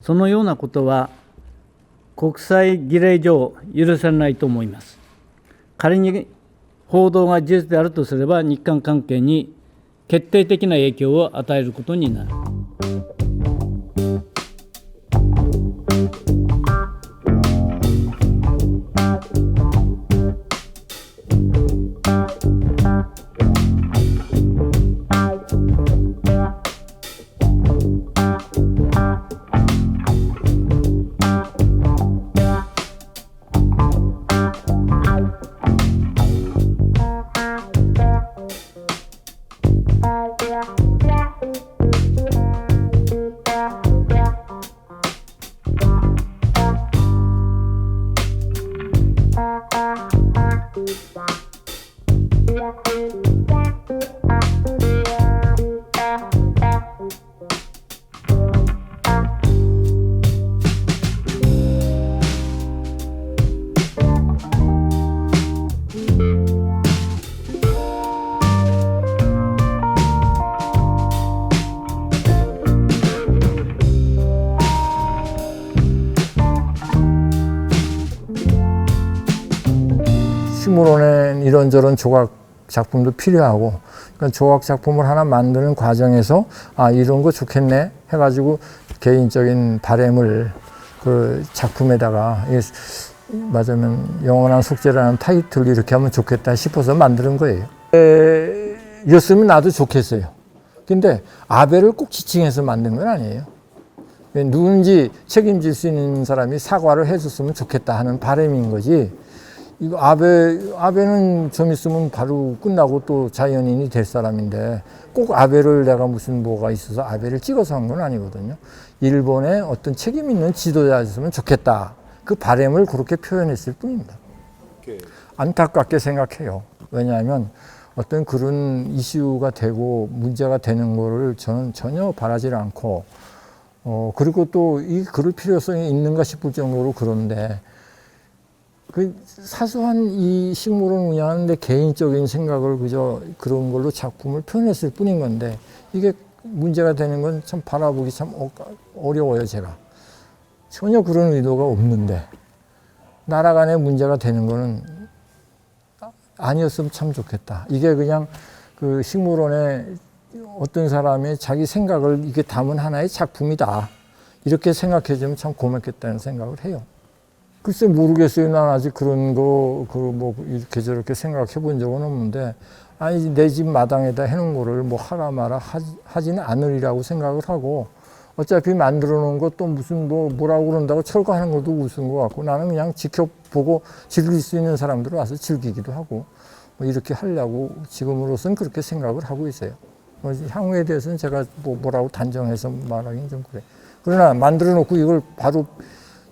そのようなことは国際儀礼上許されないと思います。仮に報道が事実であるとすれば日韓関係に決定的な影響を与えることになる。Bye. 식물원엔 이런저런 조각 작품도 필요하고 그러니까 조각 작품을 하나 만드는 과정에서 아 이런 거 좋겠네 해가지고 개인적인 바램을 그 작품에다가 맞으면 영원한 속죄라는 타이틀 이렇게 하면 좋겠다 싶어서 만드는 거예요. 에, 였으면 나도 좋겠어요. 근데 아베를 꼭 지칭해서 만든 건 아니에요. 누군지 책임질 수 있는 사람이 사과를 해줬으면 좋겠다 하는 바람인 거지. 이거 아베 아베는 좀 있으면 바로 끝나고 또 자연인이 될 사람인데 꼭 아베를 내가 무슨 뭐가 있어서 아베를 찍어서 한 건 아니거든요. 일본에 어떤 책임 있는 지도자였으면 좋겠다. 그 바램을 그렇게 표현했을 뿐입니다. 안타깝게 생각해요. 왜냐하면 어떤 그런 이슈가 되고 문제가 되는 거를 저는 전혀 바라지 않고 어 그리고 또 이 그럴 필요성이 있는가 싶을 정도로 그런데 그 사소한 이 식물을 운영하는데 개인적인 생각을 그저 그런 걸로 작품을 표현했을 뿐인 건데 이게 문제가 되는 건 참 바라보기 참 어- 어려워요 제가. 전혀 그런 의도가 없는데 나라 간에 문제가 되는 거는 아니었으면 참 좋겠다. 이게 그냥 그 식물원에 어떤 사람의 자기 생각을 이게 담은 하나의 작품이다. 이렇게 생각해 주면 참 고맙겠다는 생각을 해요. 글쎄 모르겠어요. 난 아직 그런 거 그 뭐 이렇게 저렇게 생각해 본 적은 없는데 아니 내 집 마당에다 해놓은 거를 뭐 하라 마라 하, 하지는 않으리라고 생각을 하고 어차피 만들어 놓은 것도 무슨 뭐 뭐라고 그런다고 철거하는 것도 우스운 것 같고 나는 그냥 지켜보고 즐길 수 있는 사람들 와서 즐기기도 하고 뭐 이렇게 하려고 지금으로선 그렇게 생각을 하고 있어요. 뭐 향후에 대해서는 제가 뭐 뭐라고 단정해서 말하기는 좀 그래. 그러나 만들어 놓고 이걸 바로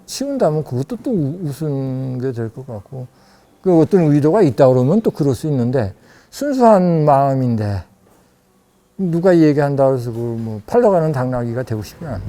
치운다면 그것도 또 우- 우스운 게될 것 같고 그 어떤 의도가 있다 그러면 또 그럴 수 있는데 순수한 마음인데 누가 얘기한다 그래서 그뭐 팔러가는 당나귀가 되고 싶지 않아요.